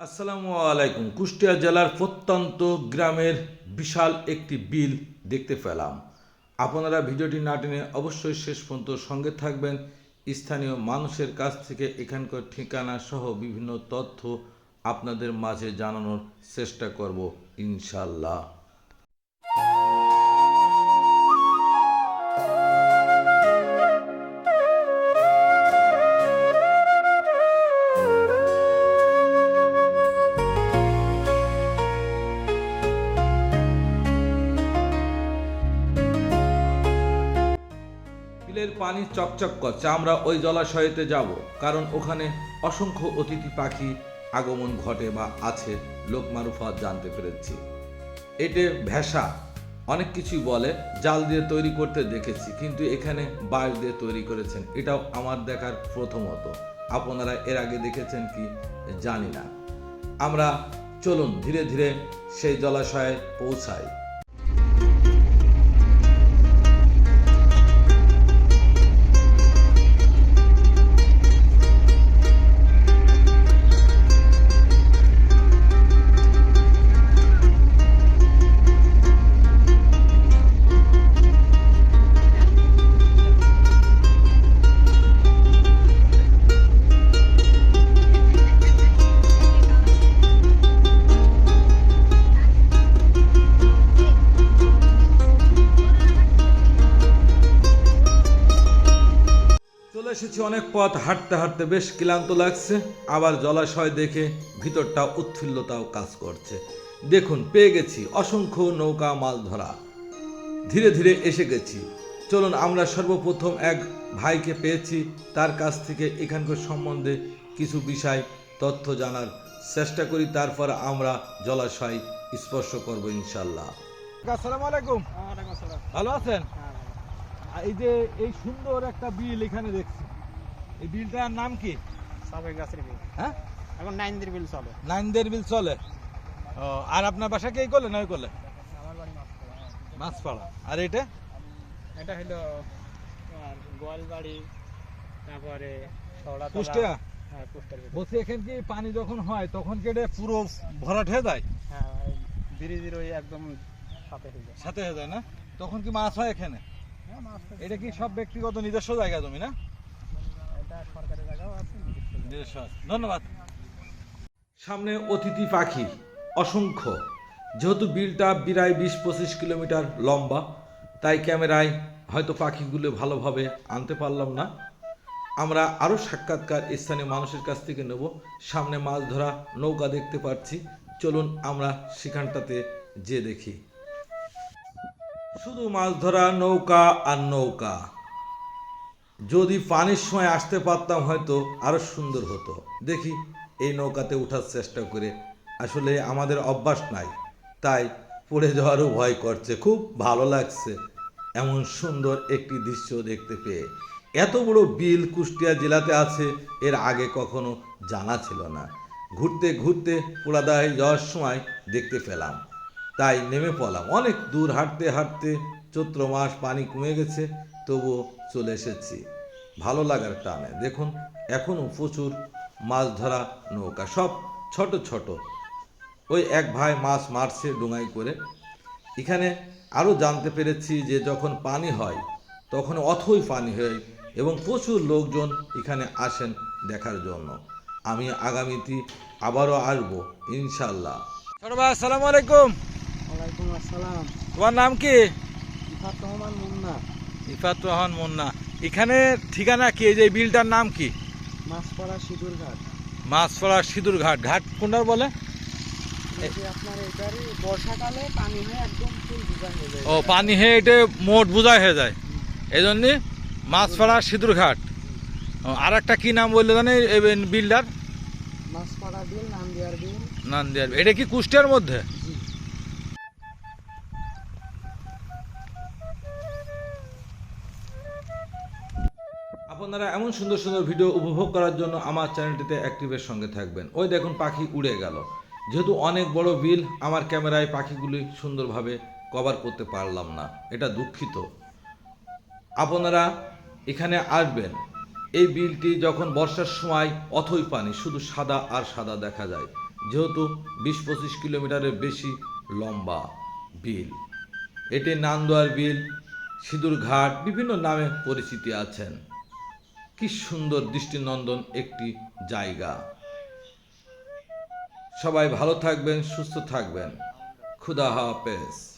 আসসালামু আলাইকুম। কুষ্টিয়া জেলার প্রত্যন্ত গ্রামের বিশাল একটি বিল দেখতে পেলাম। আপনারা ভিডিওটি না টেনে অবশ্যই শেষ পর্যন্ত সঙ্গে থাকবেন। স্থানীয় মানুষের কাছ থেকে এখানকার ঠিকানা সহ বিভিন্ন তথ্য আপনাদের মাঝে জানানোর চেষ্টা করব ইনশাল্লাহ পানি চকচক করছে, আমরা ওই জলাশয়েতে যাব। কারণ ওখানে অসংখ্য অতিথি পাখি আগমন ঘটে বা আছে, লোক মারুফাত জানতে পেরেছি। এটে ভেসা অনেক কিছুই বলে, জাল দিয়ে তৈরি করতে দেখেছি, কিন্তু এখানে বাঁশ দিয়ে তৈরি করেছেন। এটাও আমার দেখার প্রথমত। আপনারা এর আগে দেখেছেন কি জানি না। আমরা চলুন ধীরে ধীরে সেই জলাশয়ে পৌঁছাই। চলে এসেছি অনেক পথ হাঁটতে হাঁটতে বেশ ক্লান্ত লাগছে। আবার জলাশয় দেখে ভিতরটা উৎফুল্লতাও কাজ করছে। দেখুন পেয়ে গেছি অসংখ্য নৌকা মাছ ধরা। ধীরে ধীরে এসে গেছি। চলুন আমরা সর্বপ্রথম এক ভাইকে পেয়েছি। তার কাছ থেকে এখানকার সম্বন্ধে কিছু বিষয় তথ্য জানার চেষ্টা করি। তারপর আমরা জলাশয় স্পর্শ করব ইনশাল্লাহ। আসসালামু আলাইকুম। ভালো আছেন? হ্যাঁ, ভালো। এই যে এই সুন্দর একটা বিল এখানে দেখছি। এই বিলটার নাম কি? সাবেক গাছের বিল। হ্যাঁ? এখন নাইনদের বিল চলে। নাইনদের বিল চলে। ও আর আপনার বাসা কে করলে নয় করলে মাছপাড়া। আর এটা? এটা হলো গোয়ালবাড়ি তারপরে কুষ্টিয়া? হ্যাঁ বলছি এখানে কি পানি যখন হয় তখন কেটে পুরো ভরাট হয়ে যায়? হ্যাঁ ব্রিজের ওই একদম সাথে হয়ে যায়। সাথে হয়ে যায় না? তখন কি মাছ হয় এখানে? এটা কি সব ব্যক্তিগত নিজস্ব জায়গা জমি না। ধন্যবাদ। সামনে অতিথি পাখি অসংখ্য। যেহেতু বিলটা প্রায় বিশ পঁচিশ কিলোমিটার লম্বা তাই ক্যামেরায় হয়তো পাখিগুলো ভালোভাবে আনতে পারলাম না। আমরা আরও সাক্ষাৎকার স্থানীয় মানুষের কাছ থেকে নেব। সামনে মাছ ধরা নৌকা দেখতে পাচ্ছি চলুন আমরা সেখানটাতে যে দেখি। শুধু মাছ ধরা, নৌকা আর নৌকা। যদি পানির সময় আসতে পারতাম হয়তো আরও সুন্দর হতো। দেখি, এই নৌকাতে ওঠার চেষ্টা করে। আসলে আমাদের অভ্যাস নাই। তাই পড়ে যাওয়ারও ভয় করছে। খুব ভালো লাগছে এমন সুন্দর একটি দৃশ্য দেখতে পেয়ে। এত বড় বিল কুষ্টিয়া জেলাতে আছে, এর আগে কখনো জানা ছিল না। ঘুরতে ঘুরতে পোড়াদায় যাওয়ার সময় দেখতে পেলাম। তাই নেমে পড়লাম। অনেক দূর হাঁটতে হাঁটতে চৈত্র মাস পানি কমে গেছে, তবুও চলে এসেছি। ভালো লাগার টানে। দেখুন, এখনও প্রচুর মাছ ধরা নৌকা। সব ছোট ছোট। ওই এক ভাই মাছ মারছে ডোঙাই করে। এখানে আরও জানতে পেরেছি যে যখন পানি হয়, তখন অথই পানি হয় এবং প্রচুর লোকজন এখানে আসেন দেখার জন্য। আমি আগামীতে আবারও আসব, ইনশাল্লাহ। আসসালাম তোমার নাম কি? ইফাত রহমান মুন্না। ইফাত রহমান মুন্না। এখানে ঠিকানা কি? এই যে বিলটার নাম কি? মাছপাড়া সিঁদুর ঘাট মাছপাড়া সিঁদুর ঘাট ঘাট কোনটার বলে? আপনার এটারে বর্ষাকালে পানি হয়ে একদম ফুল বোঝা হয়ে যায়। ও পানি হয়ে এটা মোট বোঝাই হয়ে যায়। এই জন্যে মাছপাড়া সিঁদুর ঘাট আর একটা কি নাম বললে জানে? বিলটার? মাছপাড়া বিল নান্দিয়ার বিল। নান্দিয়ার এটা কি কুষ্টিয়ার মধ্যে? আপনারা এমন সুন্দর সুন্দর ভিডিও উপভোগ করার জন্য আমার চ্যানেলটিতে অ্যাক্টিভের সঙ্গে থাকবেন। ওই দেখুন পাখি উড়ে গেল। যেহেতু অনেক বড় বিল আমার ক্যামেরায় পাখিগুলি সুন্দরভাবে কভার করতে পারলাম না। এটা দুঃখিত। আপনারা এখানে আসবেন। এই বিলটি যখন বর্ষার সময় অথই পানি, শুধু সাদা আর সাদা দেখা যায়। যেহেতু বিশ পঁচিশ কিলোমিটারের বেশি লম্বা বিল এটি নান্দোয়ার বিল সিঁদুর ঘাট বিভিন্ন নামে পরিচিতি আছেন। কি সুন্দর দৃষ্টিনন্দন একটি জায়গা। সবাই ভালো থাকবেন সুস্থ থাকবেন। খুদা হাফেজ।